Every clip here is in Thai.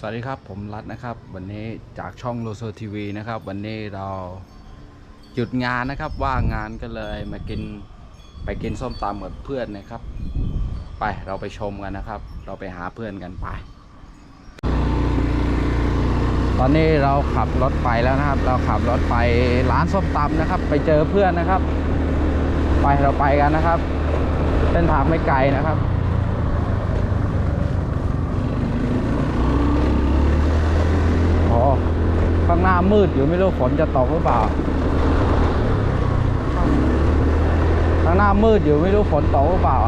สวัสดีครับผมรัฐนะครับ วันนี้จากช่องโลโซทีวีนะครับ วันนี้เราหยุดงานนะครับว่างงานก็เลยมากินไปกินส้มตำกับเพื่อนนะครับ ไปเราไปชมกันนะครับ เราไปหาเพื่อนกันไป ตอนนี้เราขับรถไปแล้วนะครับ เราขับรถไปร้านส้มตำนะครับ ไปเจอเพื่อนนะครับ ไปเราไปกันนะครับเส้นทางไม่ไกลนะครับ โอ้ ข้างหน้ามืดอยู่ไม่รู้ฝนจะตกหรือเปล่า ข้างหน้ามืดอยู่ไม่รู้ฝนตกหรือเปล่า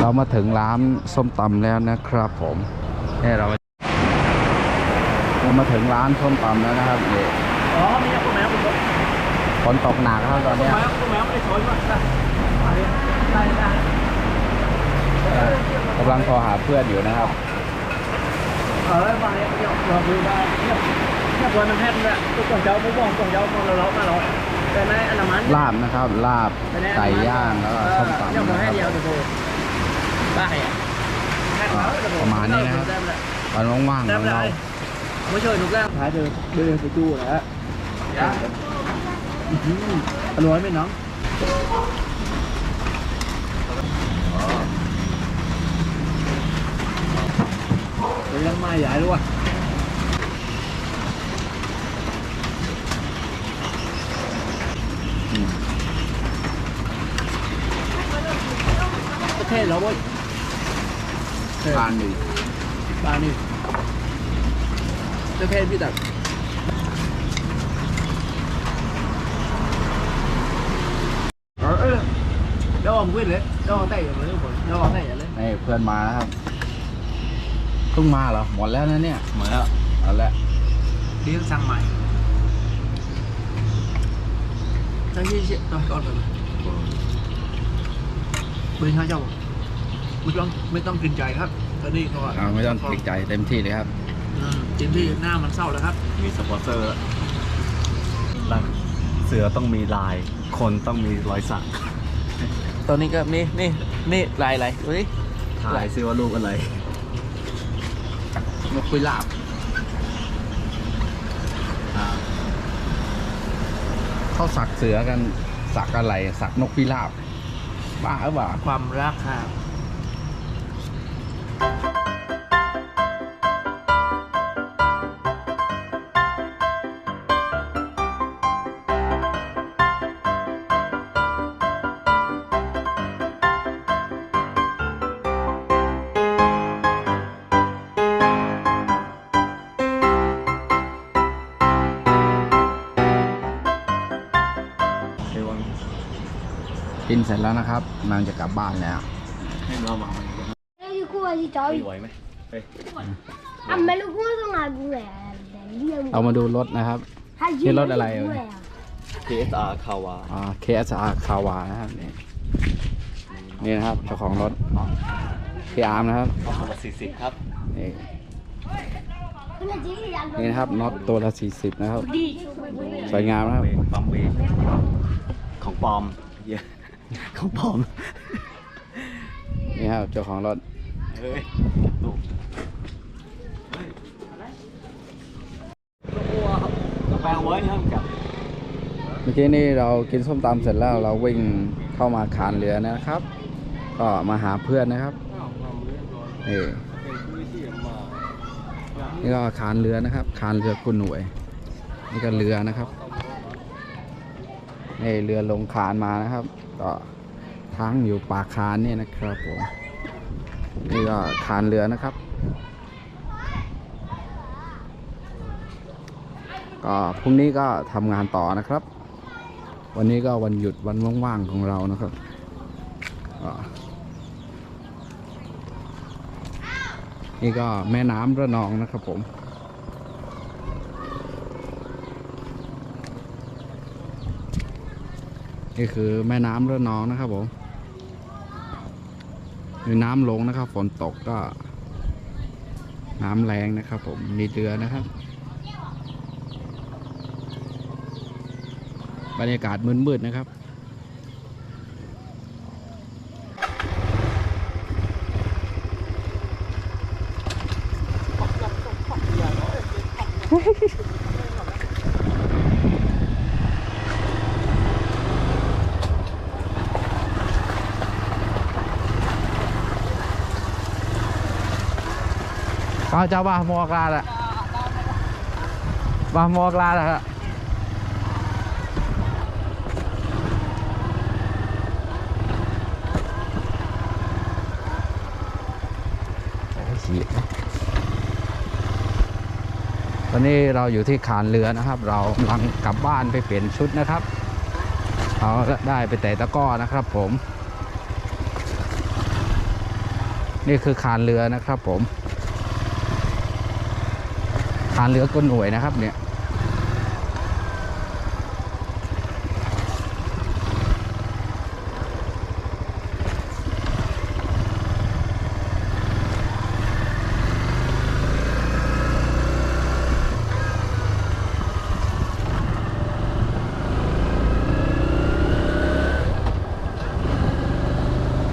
เรามาถึงร้านส้มตำแล้วนะครับผมนี่เราเรามาถึงร้านส้มตำแล้วนะครับนี่อ๋อมีคุณแม่คุณแม่ฝนตกหนักครับตอนคุณเนี้ยแม่คุณแม่ไม่ได้สวยมากนะได้ได้เอ่อกำลังโทรหาเพื่อนอยู่นะครับเออมาเนี่ยเดี๋ยวเราดูได้เนี่ยเนี่ยตัวมันแพทย์เนี่ยตัวก่อนเจ้าไม่บอกก่อนเจ้ามองเราเรามาเราแต่ในอันนั้นลาบนะครับ ลาบไก่ย่างแล้วก็ส้มตำเนี่ยนะมาให้คเดียวรับเดี๋ยว ได้อะ ตอนว่างๆ ได้ ของ ไม่ เรา ได้ไม่ช่วยถูกแล้วท้ายเดินเดินไปจู้นะฮะอร่อยไหมน้องเดี๋ยวยังไม่ใหญ่ด้วย ประเทศเราเว้ย ทานดี บ้านนี่ประเทศพี่ตักเออเอ อเดี๋ยวผมวิ่งเลยเดี๋ยวแต่อย่างเลยผมเดี๋ยวแต่อย่างเลยนี่เพื่อนมาแล้วครับเพิ่งมาเหรอหมดแล้วนะเนี่ยหมดแล้วเอาละเลี้ยงสั่งใหม่ตั้งยี่ ไม่ต้องไม่ต้องกินใจครับตอนนี้เขาเอาไม่ต้องติดใจเต็มที่เลยครับอืมเต็มที่หน้ามันเศร้าแล้วครับ มีสปอนเซอร์แล้วเสือต้องมีลาย คนต้องมีรอยสักตอนนี้ก็นี่นี่นี่ลายอะไรดูดิถ่ายซิว่ารูปอะไรนกคุยลาบอ่าเขาสักเสือกันสักอะไรสักนกพิราบบ้าหรือเปล่าความรักค่ะ กินเสร็จแล้วนะครับนางจะกลับบ้านแล้วให้เรามา qua di ไม่ toi. ไหวไหมเฮ้ย A me lo vuoi una guerra. เรามาดูรถนะครับ Che Che lotta l'hai, eh? KSR คาวาอ่า KSR คาวานะครับนี่นี่นะครับเจ้าของรถพี่อาร์มนะครับเอาคนละสี่สิบครับนี่นี่นะครับน็อตตัวละ40นะครับสวยงามนะครับ ปั๊มเวย์ของปลอมเหี้ยของปลอมนี่ครับเจ้าของรถ เฮ้ยลูกกาแฟไว้ครับกับเมื่อกี้นี่เรากินส้มตำเสร็จแล้วเราวิ่งเข้ามาคานเรือนะครับ ก็มาหาเพื่อนนะครับนี่นี่ก็คานเรือนะครับคานเรือกุนหน่วย นี่ก็เรือนะครับนี่เรือลงคานมานะครับ ก็ทั้งอยู่ปากคานเนี่ยนะครับผม นี่ก็คานเรือนะครับ ก็พรุ่งนี้ก็ทำงานต่อนะครับ วันนี้ก็วันหยุดวันว่างๆของเรานะครับนี่ก็แม่น้ำระนองนะครับผมนี่คือแม่น้ำระนองนะครับผม น้ำลงนะครับ ฝนตกก็ น้ำแรงนะครับ ผมมีเรือนะครับ บรรยากาศมืดๆนะครับ Kau coba mau ke arah. Bah mau ke arah. ตอนนี้เราอยู่ที่ขานเรือนะครับ เรากำลังกลับบ้านไปเปลี่ยนชุดนะครับเราได้ไปแต่ตะก้อนะครับผม นี่คือคานเรือนะครับผมานเรือก้นหน่วยนะครับเนี่ย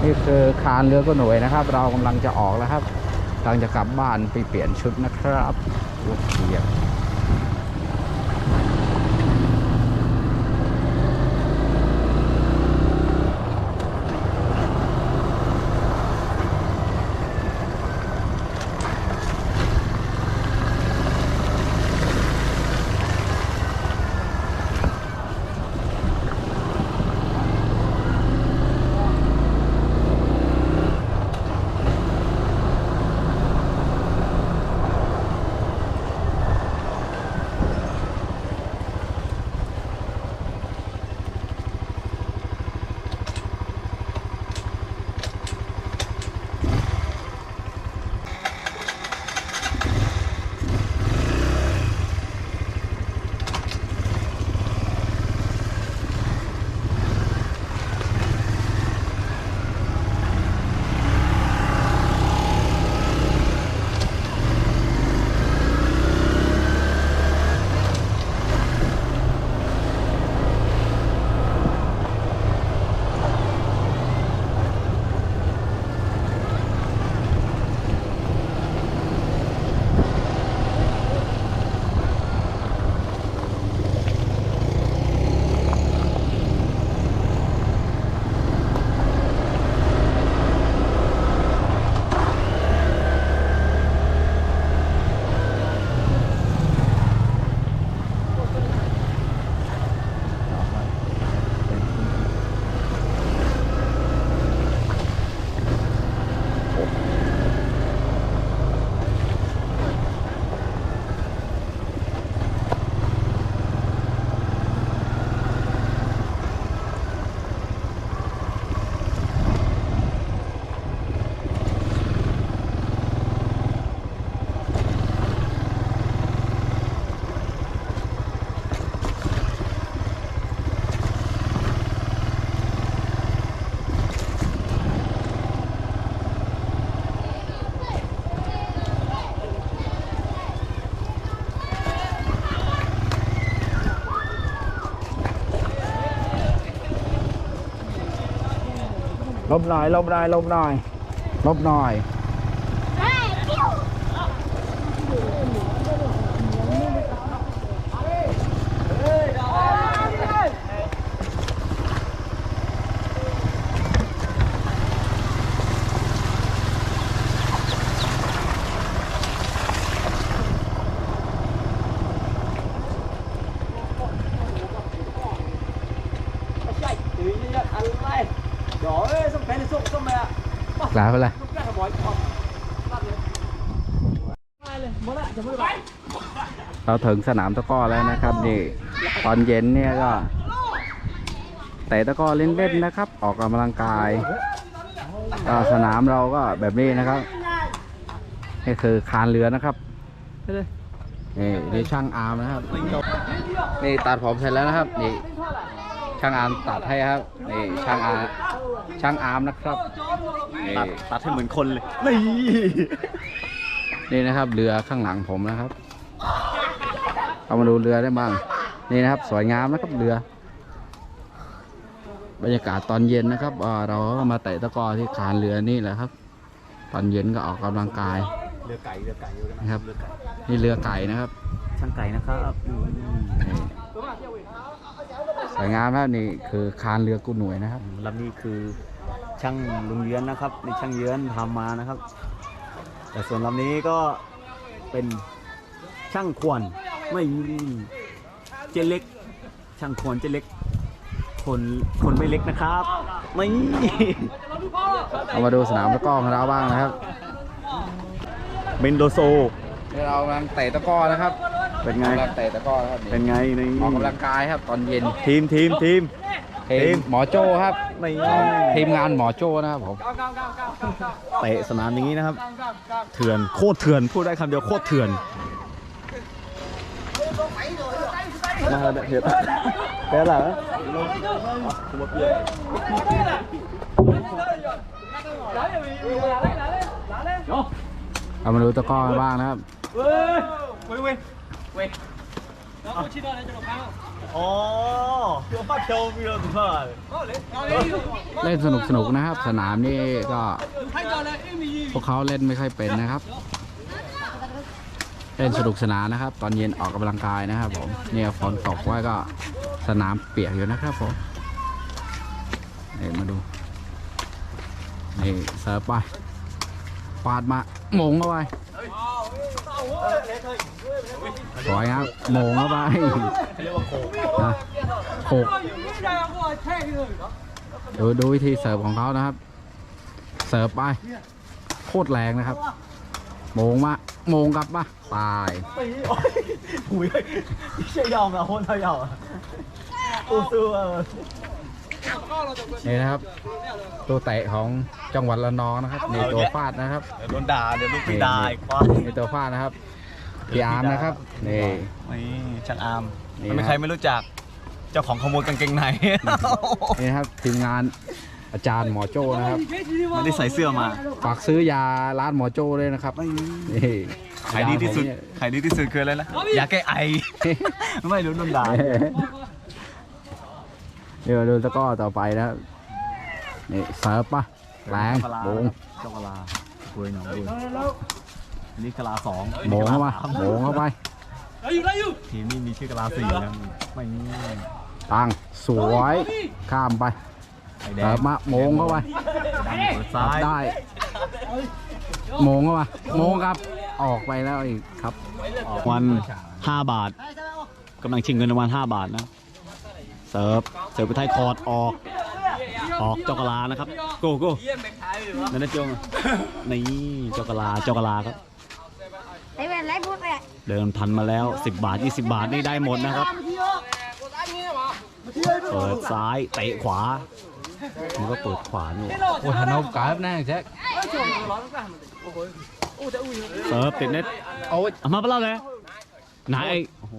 นี่คือคานเรือก็หน่วยนะครับ เรากำลังจะออกแล้วครับ กำลังจะกลับบ้านไปเปลี่ยนชุดนะครับโอเหี้ย ลบหน่อยลบหน่อยลบหน่อยลบหน่อย ลาไปเลยเราถึงสนามตะก้อแล้วนะครับนี่ตอนเย็นเนี่ยก็เตะตะก้อเล่นๆนะครับ ออกกำลังกายก็สนามเราก็แบบนี้นะครับนี่คือคานเรือนะครับนี่นี่ช่างอาร์มนะครับนี่ตัดผมเสร็จแล้วนะครับ นี่ช่างอาร์มตัดให้ครับนี่ช่างอาร์ ช่างอาร์มนะครับนี่ตัดตัดให้เหมือนคนเลยนี่นี่นะครับเรือข้างหลังผมนะครับ เอามาดูเรือได้บ้าง นี่นะครับ สวยงามนะครับเรือ บรรยากาศตอนเย็นนะครับอ่าเราก็มาเตะตะกร้อที่คานเรือนี่แหละครับ ตอนเย็นก็ออกกำลังกายเรือไก่เรือไก่อยู่นะครับนี่เรือไก่นะครับช่างไก่นะครับอืมนี่ สวยงามครับนี่คือคานเรือกุหน่วยนะครับลำนี้คือช่างลุงเยือนนะครับในช่างเยือนทำมานะครับ แต่ส่วนลำนี้ก็เป็นช่างควรไม่เจเล็ก ช่างควรเจเล็ก คนคนไม่เล็กนะครับไม่เอามาดูสนามตะกร้อของเราบ้างนะครับเมนโดโซนี่เรากำลังเตะตะกร้อนะครับ เป็นไง กำลังเตะตะกร้อนะครับเป็นไงในออกกำลังกายครับตอนเย็นทีมทีมทีม ทีทีมมหมอโจ้ครับไม่ทีมงานหมอโจ้นะครับผมเตะสนามอย่างนี้นะครับ เถื่อนโคตรเถื่อนพูดได้คำเดียวโคตรเถื่อนมาเดี๋ยวเดี๋ยวหลังเอามาดูตะกร้อบ้างนะครับ อ๋อเดี๋ยวป้าเทียวมีอะไรถึงเท่าไหร่เล่นสนุกสนุกๆนะครับ สนามนี่ก็พวกเขาเล่นไม่ค่อยเป็นนะครับ เล่นสนุกสนานนะครับ ตอนเย็นออกกำลังกายนะครับ ผมเนี่ยฝนตกไว้ก็สนามเปียกอยู่นะครับผมนี่มาดูนี่เสิร์ฟไปปาดมาโมงเข้าไป สวยครับโมงเข้าไปนะโขกดูดูวิธีเสิร์ฟของเขานะครับ เสิร์ฟไป โคตรแรงนะครับ โมงมาโมงกลับมาตายหุยเชี่ยยอมอะโคตรยอมอะอู้สู้อะ นี่นะครับ ตัวเตะของจังหวัดระนองนะครับนี่ตัวฟาดนะครับเดี๋ยวโดนด่าเดี๋ยวลูกพี่ด่าอีกว่านี่ตัวฟาดนะครับพี่อาร์มนะครับนี่นี่ช่างอาร์มนี่ไม่มีนะใครไม่รู้จัก เจ้าของขโมยกางเกงในนี่นะครับทีมงานอาจารย์หมอโจ้นะครับไม่ได้ใส่เสื้อมาฝากซื้อยาร้านหมอโจ้ด้วยนะครับนี่ขายดีที่สุดยาผมเนี่ยขายดีที่สุดคืออะไรนะยาแก้ไอ ไม่รู้โดนด่า เดี๋ยวดูตะกร้อต่อไปนะครับนี่เสิร์ฟปะแรงโมงเจ้ากะลาคุยหน่อยคุยอันนี้กะลาสองโมงเข้าไปโมงเข้าไปทีมนี้มีชื่อกะลาสี่นะไม่มีตังสวยข้ามไปไข่แดเสิร์งฟมาโมงเข้าไปดำเปิดซ้ายได้โมงเข้าไปโมงครับออกไปแล้วอีกครับวันห้าบาทกำลังชิงเงินรางวัลห้าบาทนะ เสิร์ฟเสิร์ฟไปท้ายคอร์ดออก ออกเจ้ากะลานะครับโกโก้นั่นนะโจงนี่เจ้ากะลาเจ้ากะลาครับ Đấy mà lấy bút này เดินพันมาแล้ว 10 บาท 20 บาทนี่ได้หมดนะครับเปิดซ้ายเตะขวามันก็เปิดขวานี่หว่าโอ้ยนบกับแน่แจ็คเสิร์ฟติดเน็ตโอ้ยเอามาเปล่าเลยไหนไอ้โอ้โห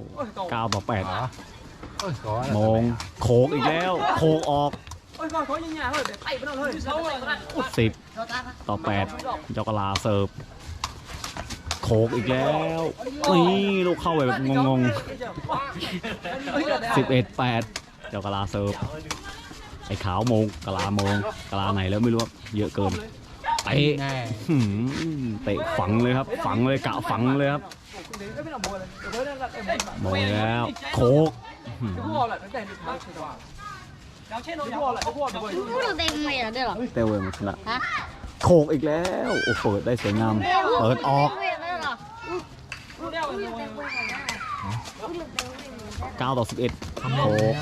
เก้าต่อแปด โมงโขกอีกแล้ว โขกออกสิบต่อแปดเจ้ากะลาเสิร์ฟโขกอีกแล้วนี่ลูกเข้าไปแบบงงๆสิบเอ็ดแปดเจ้ากะลาเสิร์ฟไอ้ขาวโมงกะลาโมงกะลาไหนแล้วไม่รู้ครับเยอะเกินเตะแน่หืมเตะฝังเลยครับ ฝังเลยกะฝังเลยครับมองแล้วโคกหืม พูดเต็มเลยเหรอเด้อเหรอเตะเวมันชนะฮะโคกอีกแล้ว โอ้เปิดได้สวยงาม เปิดออกเต็มเลยเหรอพูดเต็มเลยเหรอ9ต่อ11โคก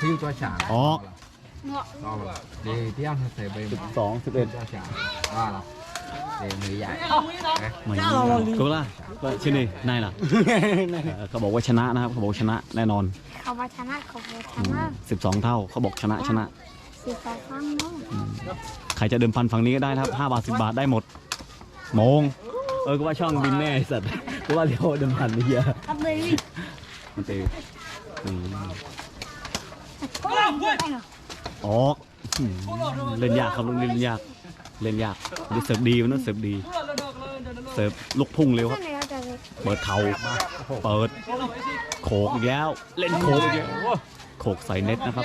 ที่ตัวฉางออกเงาะก็เดี๋ยวที่ยังเสร็จไป12 11ตัวฉางว่าเราเดี๋ยวมือใหญ่ไม่ก็ล่ะก็ชื่อนี่นายล่ะเออเขาบอกว่าชนะนะครับ เขาบอกชนะแน่นอนเขามาชนะเขามาชอืนะม12เท่าเขาบอกชนะชนะสิบสองครั้งเนาะใครจะเดิมพันฝั่งนี้ก็ได้นะครับ5บาท10บาทได้หมดโมงเออก็ว่าช่องบินแน่ไอ้สัตว์ก็ว่าเดี๋ยวเดิมพันนี่เหี้ยครับเลยมันตีอืมก็ได้เหรอออกอืมเล่นยากครับลูกนี้เล่นยาก เล่นยากเดี๋ยวเสิร์ฟดีวันนั้นเสิร์ฟดี เสิร์ฟลูกพุ่งเร็วครับ เปิดเข่าเปิดโขกอีกแล้ว เล่นโขกอีกแล้วโขกใส่เน็ตนะครับ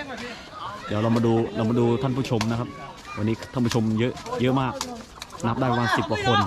เดี๋ยวเรามาดูเรามาดูท่านผู้ชมนะครับ วันนี้ท่านผู้ชมเยอะเยอะมาก นับได้ประมาณสิบกว่าคน